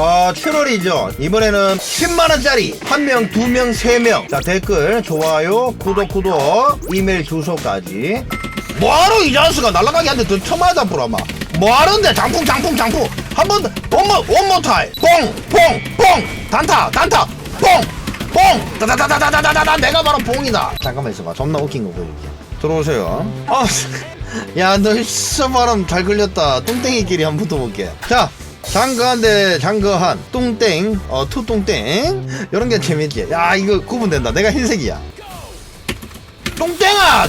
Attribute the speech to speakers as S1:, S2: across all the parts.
S1: 어 7월이죠. 이번에는 10만원짜리 한 명, 두 명, 세 명. 자 댓글 좋아요 구독 구독 이메일 주소까지. 뭐하러 이 자스가 날라가게 한데 더 쳐맞아 보라마. 뭐하는데 장풍 장풍 장풍. 한 번 원모 원모 타임. 뽕 뽕 뽕. 단타 단타. 뽕 뽕. 다다다다다다다다 내가 바로 뽕이다. 잠깐만 있어봐. 존나 웃긴 거 보여줄게. 들어오세요. 아 야너 스바람 잘 걸렸다. 뚱땡이끼리 한번 붙어볼게. 자 장거한데 장거한 뚱땡 어 투뚱땡. 요런 게 재밌지. 야 이거 구분된다. 내가 흰색이야. 뚱땡아!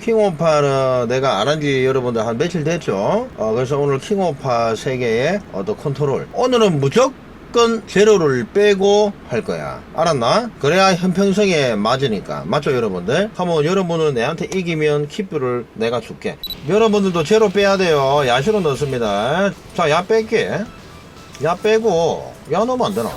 S1: 킹오파는 내가 안 한 지 여러분들 한 며칠 됐죠. 어, 그래서 오늘 킹오파 세계의 어떤 컨트롤. 오늘은 무 조건 제로를 빼고 할 거야. 알았나? 그래야 형평성에 맞으니까. 맞죠, 여러분들? 한번 여러분은 내한테 이기면 키프를 내가 줄게. 여러분들도 제로 빼야 돼요. 야시로 넣습니다. 자, 야 뺄게. 야 빼고. 야 넣으면 안 되나?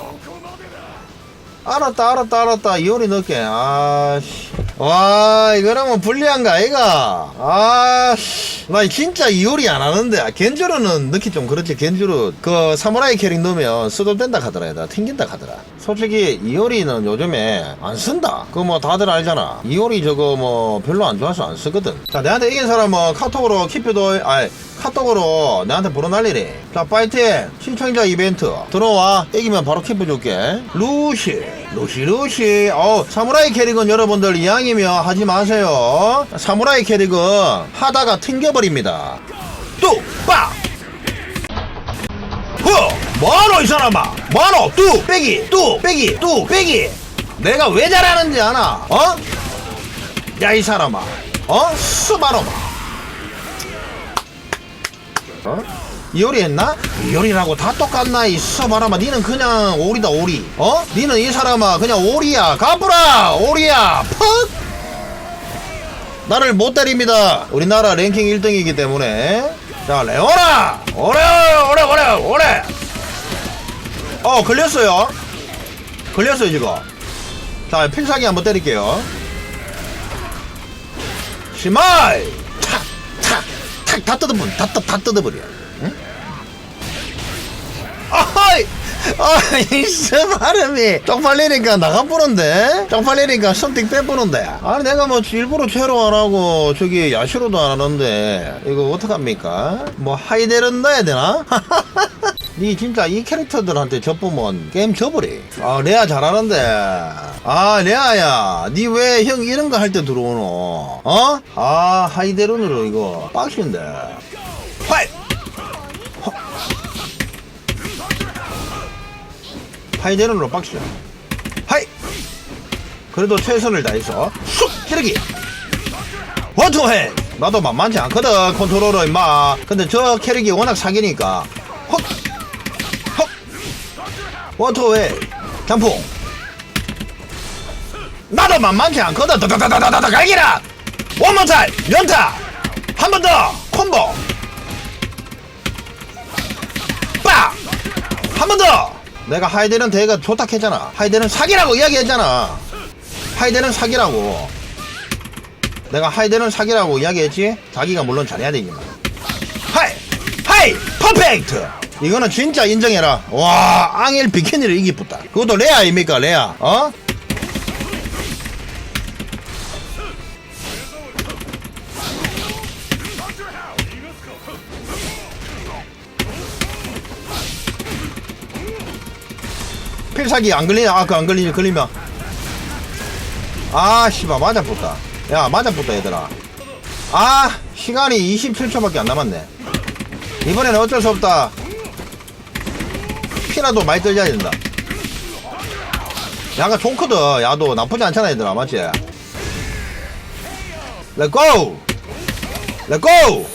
S1: 알았다 알았다 알았다 이효리 넣게 아씨 와 이거라면 불리한 거 아이가 아씨 나 진짜 이효리 안 하는데 겐주르는 넣기 좀 그렇지 겐주르 그 사무라이 캐릭 넣으면 스돌된다 하더라 얘들아 튕긴다 하더라 솔직히 이효리는 요즘에 안 쓴다 그거 뭐 다들 알잖아 이효리 저거 뭐 별로 안 좋아서 안 쓰거든 자 내한테 이긴 사람은 카톡으로 키표도 아이 카톡으로 내한테 보러 날리래. 자, 파이팅! 신청자 이벤트. 들어와. 이기면 바로 키프 줄게. 루시. 루시, 루시. 어 사무라이 캐릭은 여러분들 이왕이면 하지 마세요. 사무라이 캐릭은 하다가 튕겨버립니다. 뚝! 빡! 허! 뭐하노, 이 사람아? 뭐하노? 뚝! 빼기! 뚝! 빼기! 뚝! 빼기! 내가 왜 잘하는지 아나? 어? 야, 이 사람아. 어? 스바로마. 어? 이효리 했나? 이효리라고 다 똑같나 이 써봐라마. 니는 그냥 오리다 오리. 어? 니는 이 사람아 그냥 오리야. 가브라! 오리야! 퍽! 나를 못 때립니다. 우리나라 랭킹 1등이기 때문에. 자 레오나! 오래 오래 오래 오래 어 걸렸어요. 걸렸어요 지금 자 필살기 한번 때릴게요. 시마이 탁탁탁다 뜯어버려. 다, 다, 다 뜯어버려. 응? 아이! 아이 발음이. 쪽팔리니까 나가보는데? 쪽팔리니까 something 빼보는데? 아니 내가 뭐 일부러 죄로 안 하고 저기 야시로도 안 하는데 이거 어떡합니까? 뭐 하이데른 넣어야 되나 니 진짜 이 캐릭터들한테 접으면 게임 접으리 아 레아 잘하는데. 아 레아야 니 왜 형 이런 거 할 때 들어오노? 어? 아 하이데른으로 이거 빡신데. 파이 하이데른으로 빡시죠 하이! 그래도 최선을 다해서 쑥 찌르기! 원투핸 나도 만만치 않거든 컨트롤러 임마. 근데 저 캐릭이 워낙 사기니까 원투핸 장풍. 나도 만만치 않거든. 다다다다다다 갈기라. 원모탈 연타. 한 번 더 콤보. 빡한 번 더. 내가 하이데는 대가 좋다 했잖아. 하이데는 사기라고 이야기했잖아. 하이데는 사기라고. 내가 하이데는 사기라고 이야기했지? 자기가 물론 잘해야 되지만. 하이! 하이! 퍼펙트 이거는 진짜 인정해라 와 앙일 비키니를 이기쁘다 그것도 레아 입니까 레아 어? 필살기 안 걸리냐? 아, 그 안 걸리냐? 걸리면. 아, 씨발, 맞아 붙다. 야, 맞아 붙다, 얘들아. 아, 시간이 27초밖에 안 남았네. 이번에는 어쩔 수 없다. 피라도 많이 떨려야 된다. 야가 좋거든. 야도 나쁘지 않잖아, 얘들아. 맞지? 렛고! 렛고!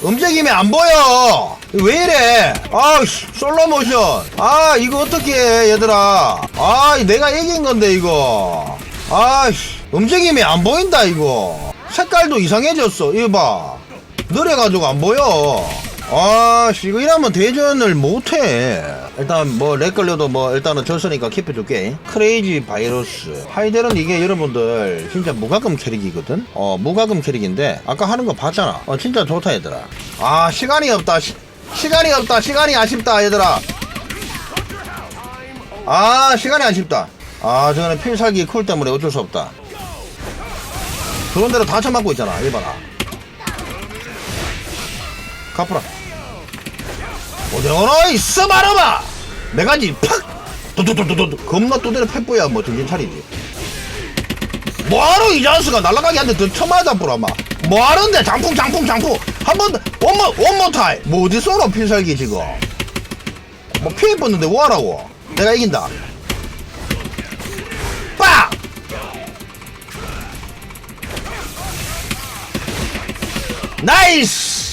S1: 움직임이 안 보여. 왜 이래? 아, 씨, 솔로 모션. 아, 이거 어떻게 해, 얘들아. 아, 내가 이긴 건데, 이거. 아, 씨, 움직임이 안 보인다, 이거. 색깔도 이상해졌어. 이거 봐. 느려가지고 안 보여. 아, 씨, 이거 이러면 대전을 못해. 일단 뭐, 렉 걸려도 뭐, 일단은 졌으니까 킵해줄게. 크레이지 바이러스. 하이델은 이게 여러분들, 진짜 무가금 캐릭이거든? 어, 무가금 캐릭인데, 아까 하는 거 봤잖아. 어, 진짜 좋다, 얘들아. 아, 시간이 없다. 시, 시간이 없다. 시간이 아쉽다, 얘들아. 아, 시간이 아쉽다. 아, 저거는 필살기 쿨 때문에 어쩔 수 없다. 그런 대로 다 쳐맞고 있잖아. 이봐라. 가프라. 어디로나 있어 말아봐. 내가 지 팍. 도도도도도 겁나 또 때려 패뿌야 뭐 정신 차리지. 뭐하러 이 자스가 날아가게 한대 더 쳐맞아 뿌라마. 뭐하는데 장풍 장풍 장풍 한번 원모 원모 타임. 뭐 어디 쏘노 필살기 지금. 뭐 피해 뻗는데 뭐하라고. 내가 이긴다. 빵. 나이스.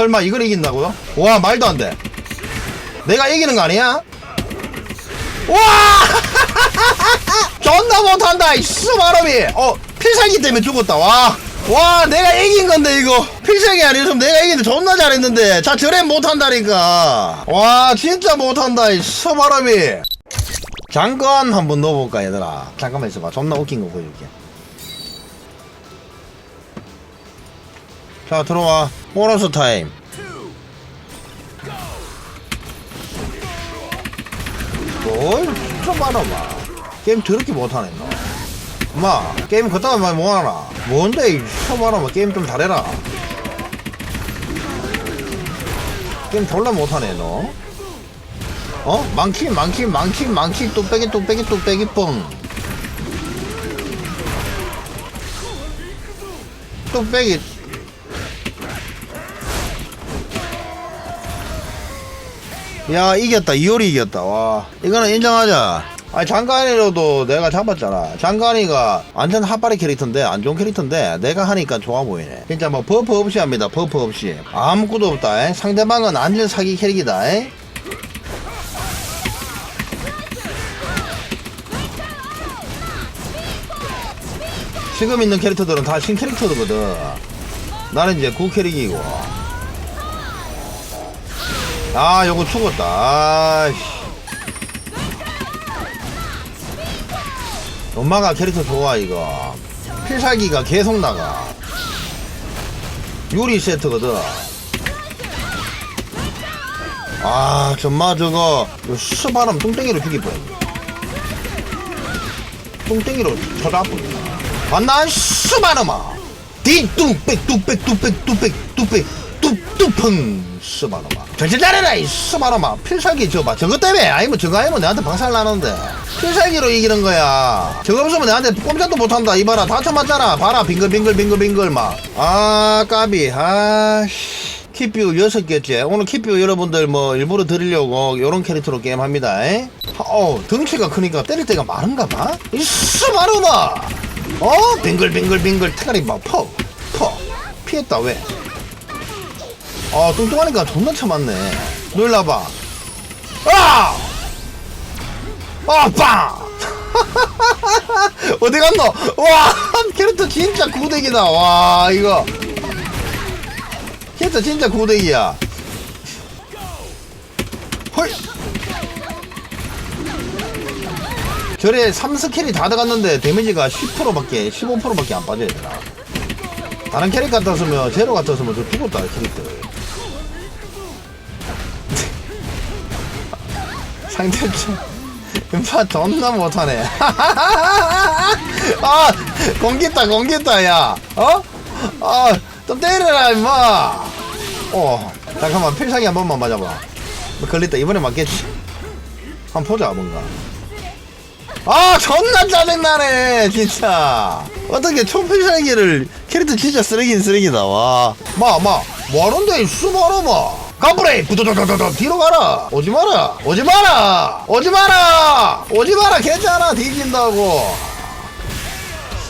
S1: 설마 이걸 이긴다고요? 와 말도 안 돼. 내가 이기는 거 아니야? 와! 존나 못한다 이 수마름이. 어 필살기 때문에 죽었다. 와. 와 내가 이긴 건데 이거 필살기 아니었으면 내가 이기는데 존나 잘했는데 자 저래 못한다니까 와 진짜 못한다 이 수마름이 잠깐 한번 넣어볼까 얘들아 잠깐만 있어봐 존나 웃긴 거 보여줄게 자 들어와 보너스 타임. 뭘 진짜 많아봐 게임 저렇게 못하네 너. 엄마 게임 그따가 못하나? 뭔데 이 쳐봐라 게임 좀 잘해라. 게임 졸라 못하네 너. 어? 많기 많기 많기 많기 뚝배기 뚝배기 뚝배기 뻥 뚝배기 야 이겼다. 이효리 이겼다. 와. 이거는 인정하자. 아니 장관이라도 내가 잡았잖아. 장관이가 완전 핫바리 캐릭터인데 안 좋은 캐릭터인데 내가 하니까 좋아 보이네. 진짜 뭐 버프 없이 합니다. 버프 없이. 아무것도 없다 에? 상대방은 완전 사기 캐릭이다 에? 지금 있는 캐릭터들은 다 신캐릭터거든. 나는 이제 구 캐릭이고 아 요거 죽었다 아씨 엄마가 캐릭터 좋아 이거 필살기가 계속 나가 유리 세트거든 아 정말 저거 수바람 뚱땡이로 죽일 뻔 뚱땡이로 쳐다보네 만나 수바람아 띠뚱백 뚱백 뚱백 뚱백 뚱백 뚝뚝펑 수바람아 정신 차려라 이 수바람아 필살기 저봐. 저거 때문에. 아니면 저거 아니면 내한테 박살 나는데. 필살기로 이기는 거야. 저거 없으면 내한테 꼼짝도 못한다. 이봐라. 다쳐 맞잖아. 봐라. 빙글빙글 빙글빙글 막아 까비. 아씨. 키뷰 6개째. 오늘 키뷰 여러분들 뭐 일부러 드리려고 요런 캐릭터로 게임합니다. 에? 어 덩치가 크니까 때릴 때가 많은가 봐? 이 수바람아 어? 빙글빙글빙글. 태가리 막퍽퍽 피했다. 왜 아, 뚱뚱하니까 존나 참았네. 와봐. 아! 아, 빵! 어디 갔노? 와, 캐릭터 진짜 구대기다. 와, 이거. 캐릭터 진짜 구대기야. 헐! 저래 3스킬이 다 들어갔는데 데미지가 10%밖에, 15%밖에 안 빠져야 되나. 다른 캐릭 같았으면, 제로 같았으면 저 죽었다, 캐릭터. 상대편 음파 존나 못하네. 아 공깃다 공깃다 야. 어? 아좀 때려라 임마. 어 잠깐만 필살기 한 번만 맞아봐. 뭐 걸렸다. 이번에 맞겠지? 한번 보자 뭔가 아 존나 짜증나네 진짜. 어떻게 총필살기를 캐릭터 진짜 쓰레기는 쓰레기다 와마마 뭐하는데 이 수마라마. 가브레이 부도도도도 뒤로 가라! 오지 마라! 오지 마라! 오지 마라! 오지 마라! 괜찮아 뒤진다고.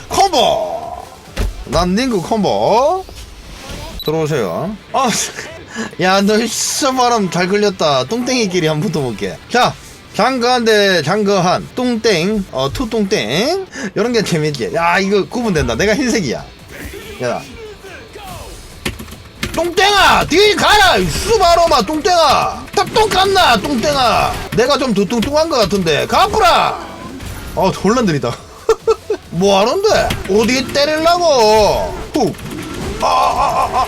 S1: 콤보! 난 닝구 콤보. 들어오세요. 아 야너 수마람 잘 걸렸다. 뚱땡이끼리 한번 붙어볼게. 자 장거한데 장거한 뚱땡 어 투뚱땡. 이런 게 재밌지. 야 이거 구분된다. 내가 흰색이야. 야 뚱땡아! 뒤 가라! 수바로마 뚱땡아! 탑똥 깠나 뚱땡아? 내가 좀더 뚱뚱한 것 같은데. 가프라! 어 혼란 들이다. 뭐하는데? 어디 때리려고? 훅아아아아.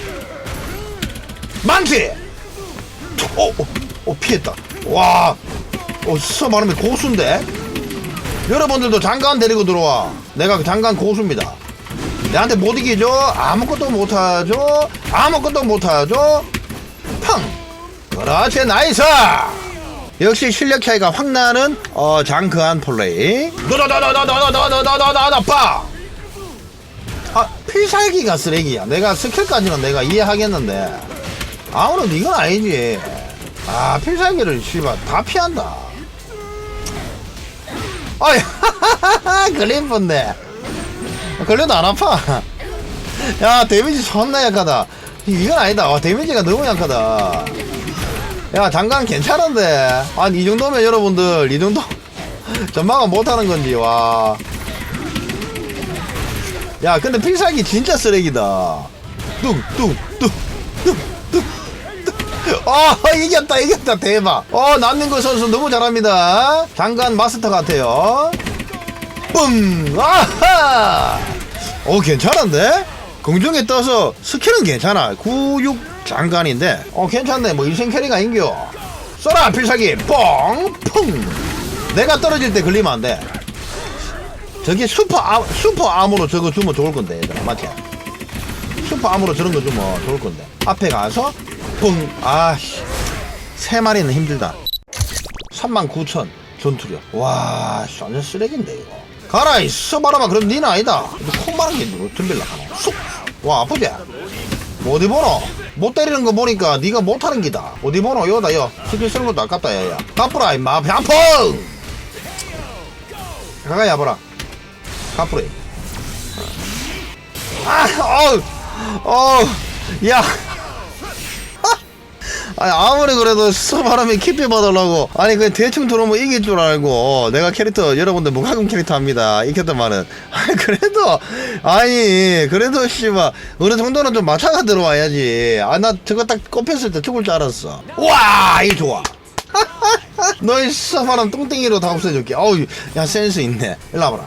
S1: 많지 어, 어, 어 피했다. 와 어, 스쳐 말하면 고수인데? 여러분들도 장관 데리고 들어와. 내가 그 장관 고수입니다. 내한테 못 이기죠? 아무것도 못하죠? 아무것도 못하죠? 팡 그렇지 나이스! 역시 실력 차이가 확 나는 어 장크한 플레이. 너너너너너너너너너너너너 빠! 아 필살기가 쓰레기야 내가 스킬까지는 내가 이해하겠는데 아무래도 이건 아니지 아 필살기를 씨발 다 피한다 아이 뻔네 걸려도 안 아파. 야 데미지 존나 약하다. 이건 아니다. 와 데미지가 너무 약하다. 야 장관 괜찮은데. 아니 이 정도면 여러분들 이 정도 전망은 못하는 건지 와. 야 근데 필살기 진짜 쓰레기다. 뚱뚱뚱뚱 아 이겼다 이겼다. 대박. 어 남는거 선수 너무 잘합니다. 장관 마스터 같아요. 뿜. 아하! 어 괜찮은데? 공중에 떠서 스킬은 괜찮아. 96 장관인데. 어 괜찮네. 뭐 일생 캐리가 인겨. 쏘라 필살기. 뻥 펑 내가 떨어질 때 걸리면 안 돼. 저게 슈퍼 아, 슈퍼 암으로 저거 주면 좋을 건데 얘들아. 맞지? 슈퍼 암으로 저런 거 주면 좋을 건데. 앞에 가서 뿡 아씨. 세 마리는 힘들다. 39,000 전투력. 와 씨, 완전 쓰레기인데 이거. 가라 이 써바라마. 그럼 니는 아니다. 콩만한 게 누구 덤빌라 하노? 쑥와 아프지? 어디 보노? 못 때리는 거 보니까 네가 못하는 기다. 어디 보노? 요다 요 스킬 쓰는 것도 아깝다 야야. 까불아 임마. 반펑 가가 야보라. 까불이 아 어우. 어우. 야 아니 아무리 그래도 수바람에 깊이 받으려고. 아니 그 대충 들어오면 이길 줄 알고. 내가 캐릭터 여러분들 무과금 캐릭터 합니다. 이겼더만은. 아니 그래도 아니 그래도 씨발 어느 정도는 좀 맞춰가 들어와야지. 아 나 저거 딱 꼽혔을 때 죽을 줄 알았어. 와이 좋아 너이 수바람 똥땡이로 다 없애줄게. 어우 야 센스 있네. 일로 와봐라.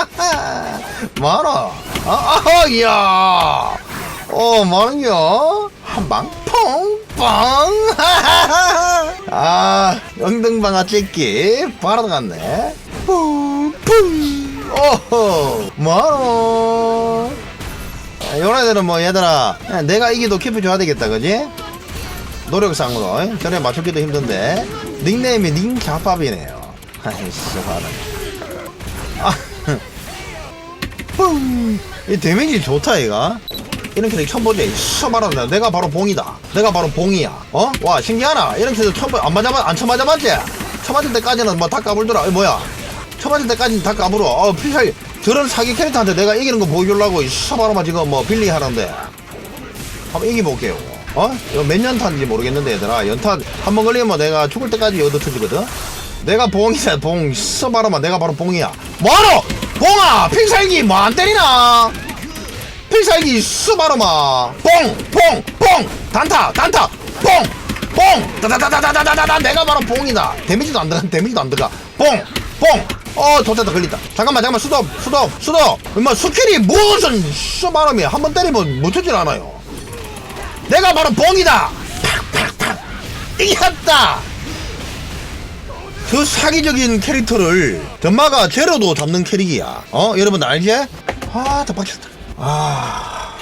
S1: 많아 아, 아, 이야. 어, 많은겨? 한방 펑빵 아 영등방아 찍기 바로 갔네. 뿡 뿡! 오호 뭐하노 요런 애들은 뭐 얘들아 내가 이기도 키프 줘야 되겠다 그지? 노력상으로 에? 전에 맞추기도 힘든데. 닉네임이 닝자밥이네요. 아이씨 봐라 아뿡이 데미지 좋다 얘가 이런 캐릭터 처음 보지 수말한다 내가 바로 봉이다. 내가 바로 봉이야. 어? 와 신기하나? 이런 캐릭터 처음 보- 안 맞아봐 안 쳐맞아봤지? 쳐맞을 때까지는 뭐 다 까불더라. 이 뭐야? 쳐맞을 때까지는 다 까불어. 어 필살기 저런 사기 캐릭터한테 내가 이기는 거 보여주려고 수바로만 지금 뭐 빌리 하는데. 한번 이겨볼게요. 어? 이거 몇 년타인지 모르겠는데 얘들아. 연타 한번 걸리면 뭐 내가 죽을 때까지 얻어 터지거든? 내가 봉이다 봉. 수바로만 내가 바로 봉이야. 뭐하러 봉아! 필살기 뭐 안 때리나 필살기 수바로마. 뽕뽕뽕. 단타 단타. 뽕 뽕. 다다다다다다다다 내가 바로 봉이다. 데미지도 안 들어가 데미지도 안 들어가. 뽕 뽕 어 좋됐다 걸린다. 잠깐만 잠깐만. 수도 수도 수도. 엄마 스킬이 무슨 수바람이 한번 때리면 묻히질 않아요. 내가 바로 봉이다. 팍팍팍. 이겼다. 그 사기적인 캐릭터를 전마가 제로도 잡는 캐릭이야. 어 여러분 알지? 아다 빡쳤다 아.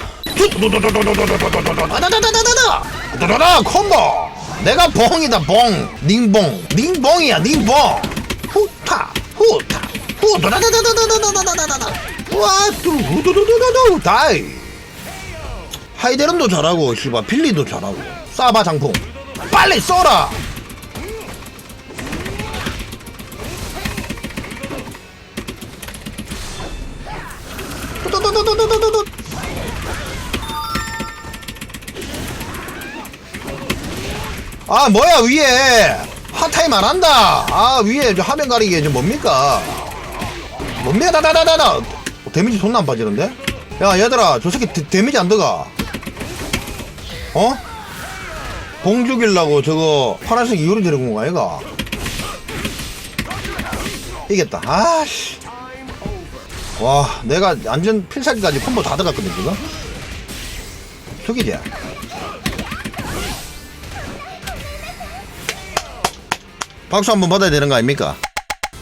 S1: 쏘라. 두 두두두두두두. 아 뭐야 위에. 핫타임 안 한다. 아 위에 저 화면 가리기 저 뭡니까? 뭡니까 다다다다다 데미지 존나 안 빠지는데? 야 얘들아 저 새끼 데, 데미지 안 들어가. 어? 봉 죽이려고 저거 파란색 이유리 데리고 온거 아이가? 이겼다. 아씨 와 내가 완전 필살기까지 콤보 다 들어갔거든 지금? 저기지 박수 한번 받아야 되는 거 아닙니까?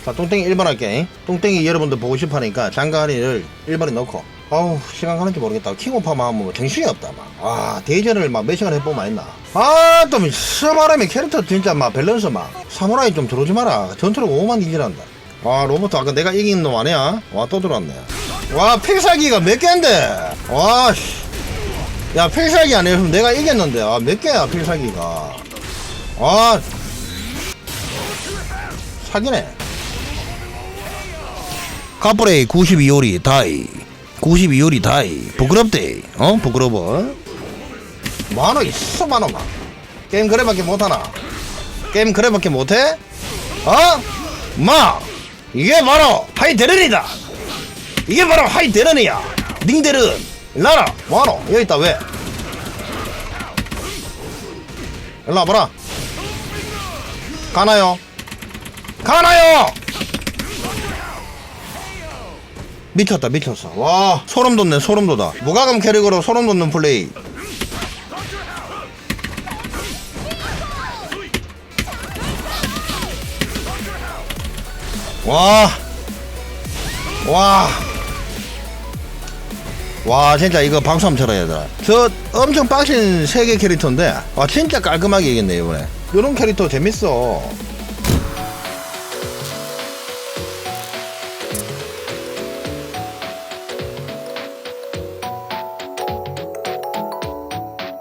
S1: 자 똥땡이 1번 할게. 똥땡이 여러분들 보고 싶어 하니까 장가리를 1번에 넣고. 아우 시간 가는지 모르겠다. 킹오파만 하면 뭐 정신이 없다 막아 대전을 막 몇 시간 해보면 했나? 아또 스바람이 캐릭터 진짜 막 밸런스 막. 사무라이 좀 들어오지 마라. 전투력 5만 이질한다 아 로봇 아까 내가 이긴 놈 아니야? 와 또 들어왔네. 와 필살기가 몇 개인데? 와씨. 야 필살기 아니었으면 내가 이겼는데. 아 몇 개야 필살기가? 아. 사기네. 카프레이 92요리 다이. 92요리 다이. 부끄럽대. 어? 부끄러워. 만원 있어 만원 만. 게임 그래밖에 못하나? 게임 그래밖에 못해? 어? 마 이게 바로 하이데른이다 이게 바로 하이데른이야. 닝데른 일나라 뭐하노? 여기 있다 왜? 일로 와봐라. 가나요? 가나요? 미쳤다 미쳤어. 와 소름 돋네 소름 돋아. 무가금 캐릭으로 소름 돋는 플레이 와. 와. 와, 진짜 이거 방수 한번 쳐라, 얘들아. 저 엄청 빡신 세계 캐릭터인데, 와, 진짜 깔끔하게 이겼네, 이번에. 이런 캐릭터 재밌어.